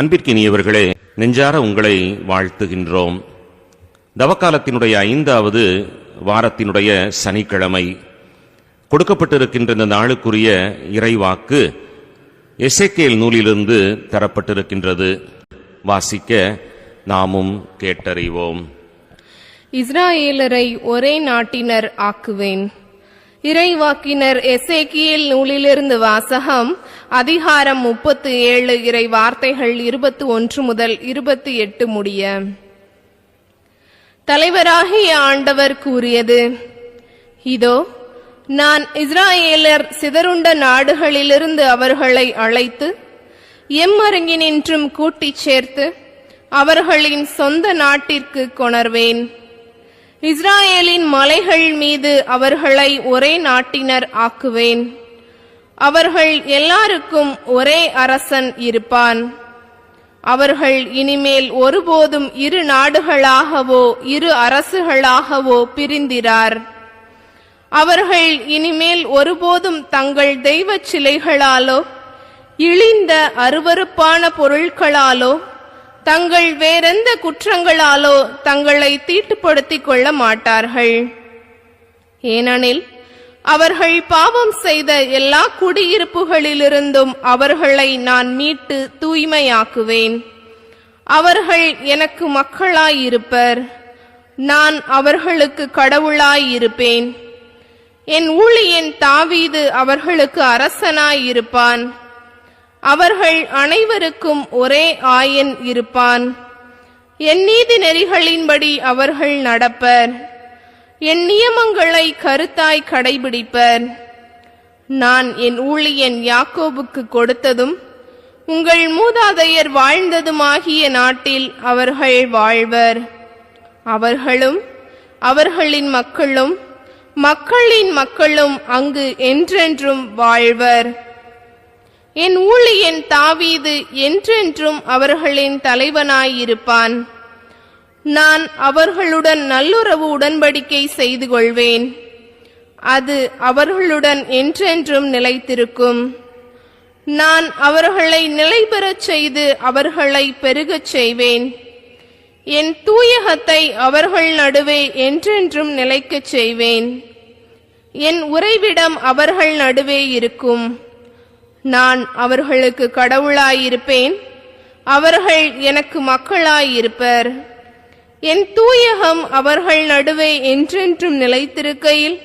அன்பிற்கினியவர்களே நெஞ்சார உங்களை வாழ்த்துகின்றோம். தவக்காலத்தினுடைய ஐந்தாவது வாரத்தினுடைய சனிக்கிழமை கொடுக்கப்பட்டிருக்கின்ற இந்த நாளுக்குரிய இறைவாக்கு எசைக்கேல் நூலிலிருந்து தரப்பட்டிருக்கின்றது. வாசிக்க நாமும் கேட்டறிவோம். இஸ்ராயேலரை ஒரே நாட்டினர் ஆக்குவேன். இறைவாக்கினர் எசேக்கியல் நூலிலிருந்து வாசகம் அதிகாரம் முப்பத்து ஏழு இறை வார்த்தைகள் இருபத்து ஒன்று முதல் இருபத்தி எட்டு முடிய. தலைவராகிய ஆண்டவர் கூறியது இதோ நான் இஸ்ராயேலர் சிதறுண்ட நாடுகளிலிருந்து அவர்களை அழைத்து எம்மருங்கினின்றும் கூட்டிச் சேர்த்து அவர்களின் சொந்த நாட்டிற்கு கொணர்வேன். இஸ்ராயேலின் மலைகள் மீது அவர்களை ஒரே நாட்டினர் ஆக்குவேன். அவர்கள் எல்லாருக்கும் ஒரே அரசன் இருப்பான். அவர்கள் இனிமேல் ஒருபோதும் இரு நாடுகளாகவோ இரு அரசுகளாகவோ பிரிந்திரார். அவர்கள் இனிமேல் ஒருபோதும் தங்கள் தெய்வச் சிலைகளாலோ இழிந்த அருவருப்பான பொருட்களாலோ தங்கள் வேறெந்த குற்றங்களாலோ தங்களை தீட்டுப்படுத்திக் கொள்ள மாட்டார்கள். ஏனெனில் அவர்கள் பாவம் செய்த எல்லா குடியிருப்புகளிலிருந்தும் அவர்களை நான் மீட்டு தூய்மையாக்குவேன். அவர்கள் எனக்கு மக்களாயிருப்பர். நான் அவர்களுக்கு கடவுளாயிருப்பேன். என் ஊழியன் தாவீது அவர்களுக்கு அரசனாயிருப்பான். அவர்கள் அனைவருக்கும் ஒரே ஆயன் இருப்பான். என் நீதி நெறிகளின்படி அவர்கள் நடப்பர். என் நியமங்களை கருத்தாய் கடைபிடிப்பர். நான் என் ஊழியன் யாக்கோபுக்கு கொடுத்ததும் உங்கள் மூதாதையர் வாழ்ந்ததுமாகிய நாட்டில் அவர்கள் வாழ்வர். அவர்களும் அவர்களின் மக்களும் மக்களின் மக்களும் அங்கு என்றென்றும் வாழ்வர். என் ஊழியன் தாவீது என்றென்றும் அவர்களின் தலைவனாயிருப்பான். நான் அவர்களுடன் நல்லுறவு உடன்படிக்கை செய்து கொள்வேன். அது அவர்களுடன் என்றென்றும் நிலைத்திருக்கும். நான் அவர்களை நிலைபெறச் செய்து அவர்களை பெருகச் செய்வேன். என் தூயகத்தை அவர்கள் நடுவே என்றென்றும் நிலைக்கச் செய்வேன். என் உறைவிடம் அவர்கள் நடுவே இருக்கும். நான் அவர்களுக்கு கடவுளாயிருப்பேன். அவர்கள் எனக்கு மக்களாயிருப்பர். என் தூயகம் அவர்கள் நடுவே என்றென்றும் நிலைத்திருக்கையில்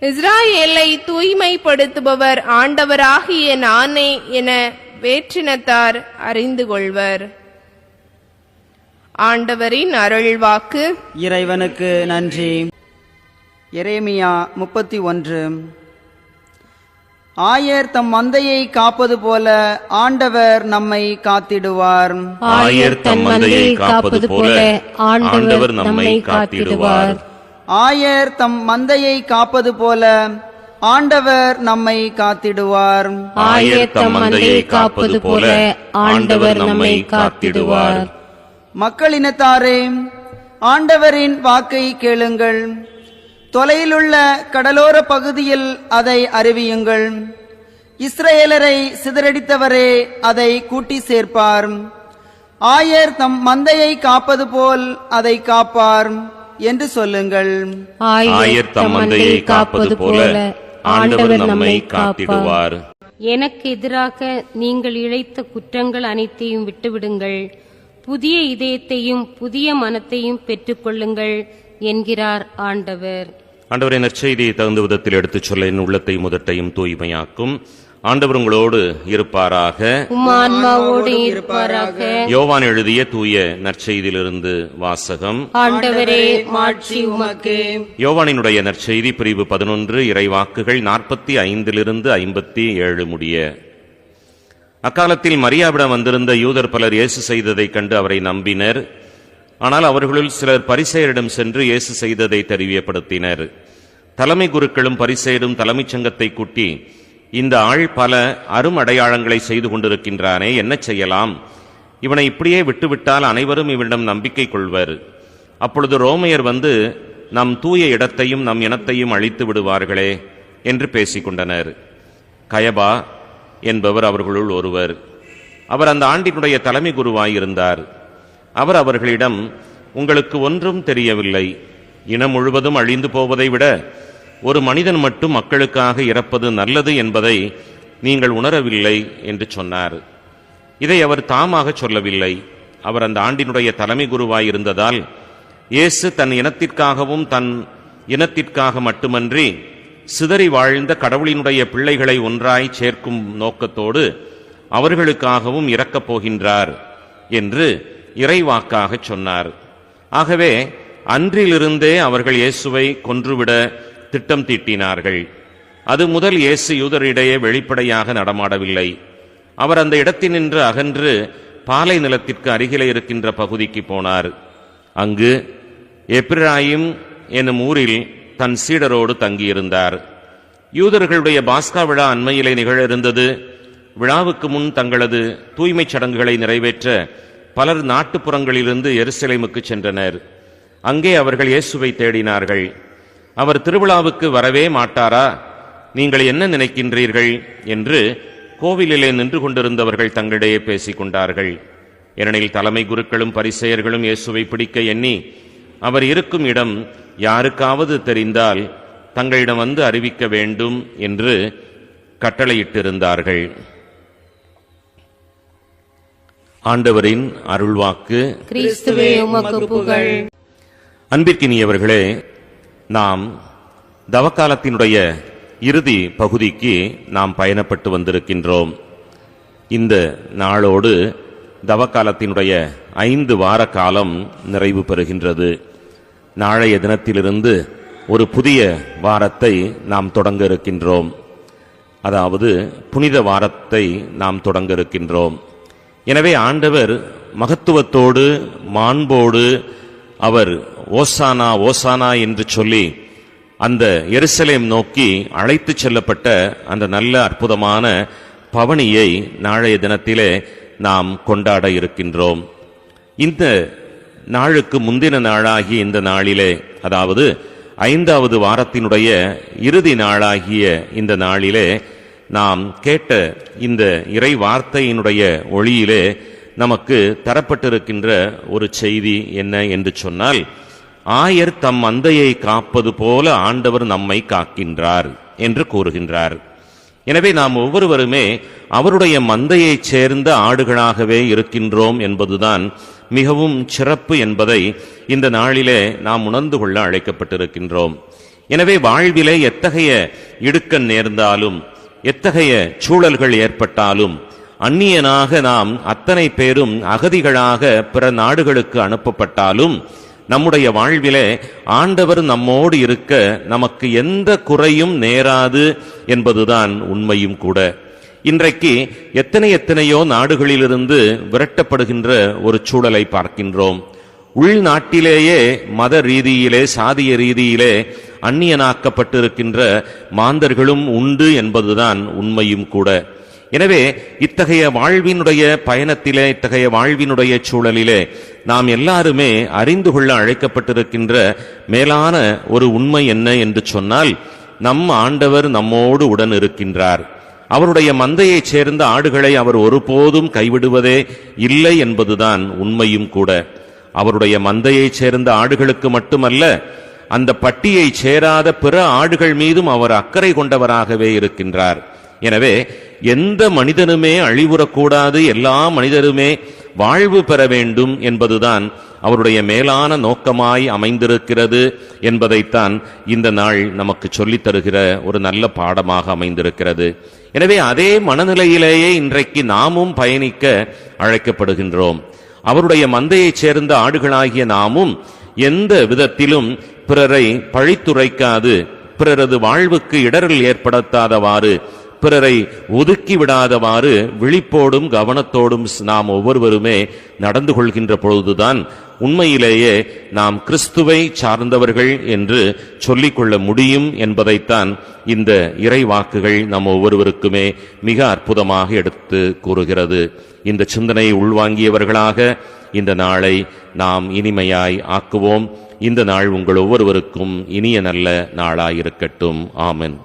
இஸ்ராயேலை தூய்மைப்படுத்துபவர் ஆண்டவராகிய நானே என வேற்றினத்தார் அறிந்து கொள்வர். ஆண்டவரின் அருள்வாக்கு. இறைவனுக்கு நன்றி. எரேமியா முப்பத்தி ஒன்று. ஆயர் தம் மந்தையை காப்பது போல ஆண்டவர் நம்மை காத்திடுவார். ஆயர் தம் மந்தையை காப்பது போல ஆண்டவர் நம்மை காத்திடுவார். ஆயர் தம் மந்தையை காப்பது போல ஆண்டவர் நம்மை காத்திடுவார். ஆயர் தம் மந்தையை காப்பது போல ஆண்டவர் நம்மை காத்திடுவார். மக்களினத்தாரே ஆண்டவரின் வாக்கை கேளுங்கள். தொலையிலுள்ள கடலோர பகுதியில் அதை அறிவியுங்கள். இஸ்ரேலரை சிதறடித்தவரே அதை கூட்டி சேர்ப்பார். ஆயர் தம் மந்தையை காப்பது போல் அதை காப்பார் என்று சொல்லுங்கள். ஆயர் தம் மந்தையை காப்பது போல ஆண்டவர் நம்மை காத்திடுவார். எனக்கு எதிராக நீங்கள் இழைத்த குற்றங்கள் அனைத்தையும் விட்டுவிடுங்கள். புதிய இதயத்தையும் புதிய மனத்தையும் பெற்றுக்கொள்ளுங்கள். என்கிறார் ஆண்டவர். ஆண்டவரை நற்செய்தியை தகுந்த விதத்தில் எடுத்துச் சொல்ல என் உள்ளத்தை முதட்டையும் தூய்மையாக்கும். ஆண்டவர் உங்களோடு இருப்பாராக. இருப்பாராக. யோவான் எழுதிய தூய நற்செய்தியிலிருந்து வாசகம். ஆண்டவரே உமக்கு. யோவானினுடைய நற்செய்தி பிரிவு பதினொன்று இறைவாக்குகள் நாற்பத்தி ஐந்திலிருந்து ஐம்பத்தி ஏழு முடிய. அக்காலத்தில் மரியாவிடம் வந்திருந்த யூதர் பலர் இயேசு செய்ததைக் கண்டு அவரை நம்பினர். ஆனால் அவர்களுள் சிலர் பரிசெயரிடம் சென்று இயேசு செய்ததை தெரியப்படுத்தினர் தலைமை குருக்களும் பரிசெயரும் தலைமைச் சங்கத்தை கூட்டி இந்த ஆள் பல அரும் அடையாளங்களை செய்து கொண்டிருக்கின்றானே என்ன செய்யலாம்? இவனை இப்படியே விட்டுவிட்டால் அனைவரும் இவனிடம் நம்பிக்கை கொள்வர். அப்பொழுது ரோமையர் வந்து நம் தூய இடத்தையும் நம் இனத்தையும் அழித்து விடுவார்களே என்று பேசிக்கொண்டனர் கயபா என்பவர் அவர்களுள் ஒருவர். அவர் அந்த ஆண்டினுடைய தலைமை குருவாயிருந்தார். அவர் அவர்களிடம் உங்களுக்கு ஒன்றும் தெரியவில்லை. இனம் முழுவதும் அழிந்து போவதை விட ஒரு மனிதன் மட்டும் மக்களுக்காக இறப்பது நல்லது என்பதை நீங்கள் உணரவில்லை என்று சொன்னார். இதை அவர் தாமாக சொல்லவில்லை. அவர் அந்த ஆண்டினுடைய தலைமை குருவாயிருந்ததால் இயேசு தன் இனத்திற்காகவும் தன் இனத்திற்காக மட்டுமன்றி சிதறி வாழ்ந்த கடவுளினுடைய பிள்ளைகளை ஒன்றாய் சேர்க்கும் நோக்கத்தோடு அவர்களுக்காகவும் இறக்கப் போகின்றார் என்று இறைவாக்காக சொன்னார். ஆகவே அன்றிலிருந்தே அவர்கள் இயேசுவை கொன்றுவிட திட்டம் தீட்டினார்கள். அது முதல் இயேசு யூதரிடையே வெளிப்படையாக நடமாடவில்லை. அவர் அந்த இடத்தினின்று அகன்று பாலை நிலத்திற்கு அருகிலே இருக்கின்ற பகுதிக்கு போனார். அங்கு எப்ராயிம் என்னும் ஊரில் தன் சீடரோடு தங்கியிருந்தார். யூதர்களுடைய பாஸ்கா விழா அண்மையிலே நிகழ இருந்தது. விழாவுக்கு முன் தங்களது தூய்மைச் சடங்குகளை நிறைவேற்ற பலர் நாட்டுப்புறங்களிலிருந்து எருசலேமுக்கு சென்றனர். அங்கே அவர்கள் இயேசுவை தேடினார்கள். அவர் திருவிழாவுக்கு வரவே மாட்டாரா? நீங்கள் என்ன நினைக்கின்றீர்கள்? என்று கோவிலிலே நின்று கொண்டிருந்தவர்கள் தங்களிடையே பேசிக் கொண்டார்கள். ஏனெனில் தலைமை குருக்களும் பரிசெயர்களும் இயேசுவை பிடிக்க எண்ணி அவர் இருக்கும் இடம் யாருக்காவது தெரிந்தால் தங்களிடம் வந்து அறிவிக்க வேண்டும் என்று கட்டளையிட்டிருந்தார்கள். ஆண்டவரின் அருள்வாக்கு. கிறிஸ்துவே உமக்கு புகழ். அன்பிற்கினியவர்களே நாம் தவக்காலத்தினுடைய இறுதி பகுதிக்கு நாம் பயணப்பட்டு வந்திருக்கின்றோம். இந்த நாளோடு தவக்காலத்தினுடைய ஐந்து வார காலம் நிறைவு பெறுகின்றது. நாளைய தினத்திலிருந்து ஒரு புதிய வாரத்தை நாம் தொடங்க இருக்கின்றோம். அதாவது புனித வாரத்தை நாம் தொடங்க இருக்கின்றோம். எனவே ஆண்டவர் மகத்துவத்தோடு மாண்போடு அவர் ஓசானா ஓசானா என்று சொல்லி அந்த எருசலேம் நோக்கி அழைத்து செல்லப்பட்ட அந்த நல்ல அற்புதமான பவனியை நாளைய தினத்திலே நாம் கொண்டாட இருக்கின்றோம். இந்த நாளுக்கு முந்தின நாளாகிய இந்த நாளிலே அதாவது ஐந்தாவது வாரத்தினுடைய இறுதி நாளாகிய இந்த நாளிலே நாம் கேட்ட இந்த இறை வார்த்தையினுடைய ஒளியிலே நமக்கு தரப்பட்டிருக்கின்ற ஒரு செய்தி என்ன என்று சொன்னால் ஆயர் தம் மந்தையை காப்பது போல ஆண்டவர் நம்மை காக்கின்றார் என்று கூறுகின்றார். எனவே நாம் ஒவ்வொருவருமே அவருடைய மந்தையைச் சேர்ந்த ஆடுகளாகவே இருக்கின்றோம் என்பதுதான் மிகவும் சிறப்பு என்பதை இந்த நாளிலே நாம் உணர்ந்து கொள்ள அழைக்கப்பட்டிருக்கின்றோம். எனவே வாழ்விலே எத்தகைய இடுக்கன் நேர்ந்தாலும் எத்தகைய சூழல்கள் ஏற்பட்டாலும் அந்நியனாக நாம் அத்தனை பேரும் அகதிகளாக பிற நாடுகளுக்கு அனுப்பப்பட்டாலும் நம்முடைய வாழ்விலே ஆண்டவர் நம்மோடு இருக்க நமக்கு எந்த குறையும் நேராது என்பதுதான் உண்மையும் கூட. இன்றைக்கு எத்தனை எத்தனையோ நாடுகளிலிருந்து விரட்டப்படுகின்ற ஒரு சூழலை பார்க்கின்றோம். உள்நாட்டிலேயே மத ரீதியிலே சாதிய ரீதியிலே அந்நியனாக்கப்பட்டிருக்கின்ற மாந்தர்களும் உண்டு என்பதுதான் உண்மையும் கூட. எனவே இத்தகைய வாழ்வினுடைய பயணத்திலே இத்தகைய வாழ்வினுடைய சூழலிலே நாம் எல்லாருமே அறிந்து கொள்ள அழைக்கப்பட்டிருக்கின்ற மேலான ஒரு உண்மை என்ன என்று சொன்னால் நம் ஆண்டவர் நம்மோடு உடன் இருக்கின்றார். அவருடைய மந்தையைச் சேர்ந்த ஆடுகளை அவர் ஒருபோதும் கைவிடுவதே இல்லை என்பதுதான் உண்மையும் கூட. அவருடைய மந்தையைச் சேர்ந்த ஆடுகளுக்கு மட்டுமல்ல அந்த பட்டியைச் சேராத பிற ஆடுகள் மீதும் அவர் அக்கறை கொண்டவராகவே இருக்கின்றார். எனவே எந்த மனிதனுமே அழிவுறக்கூடாது எல்லா மனிதருமே வாழ்வு பெற வேண்டும் என்பதுதான் அவருடைய மேலான நோக்கமாய் அமைந்திருக்கிறது என்பதைத்தான் இந்த நாள் நமக்கு சொல்லித் தருகிற ஒரு நல்ல பாடமாக அமைந்திருக்கிறது. எனவே அதே மனநிலையிலேயே இன்றைக்கு நாமும் பயணிக்க அழைக்கப்படுகின்றோம். அவருடைய மந்தையைச் சேர்ந்த ஆடுகளாகிய நாமும் எந்த விதத்திலும் பிறரை பழித்துரைக்காது. பிறரது வாழ்வுக்கு இடரல் ஏற்படுத்தாதவாறு பிறரை ஒதுக்கி விடாதவாறு விழிப்போடும் கவனத்தோடும் நாம் ஒவ்வொருவருமே நடந்து கொள்கின்ற பொழுதுதான் உண்மையிலேயே நாம் கிறிஸ்துவை சார்ந்தவர்கள் என்று சொல்லிக்கொள்ள முடியும் என்பதைத்தான் இந்த இறைவாக்குகள் நம் ஒவ்வொருவருக்குமே மிக அற்புதமாக எடுத்து கூறுகிறது. இந்த சிந்தனையை உள்வாங்கியவர்களாக இந்த நாளை நாம் இனிமையாய் ஆக்குவோம். இந்த நாள் உங்கள் ஒவ்வொருவருக்கும் இனிய நல்ல நாளாயிருக்கட்டும். ஆமென்.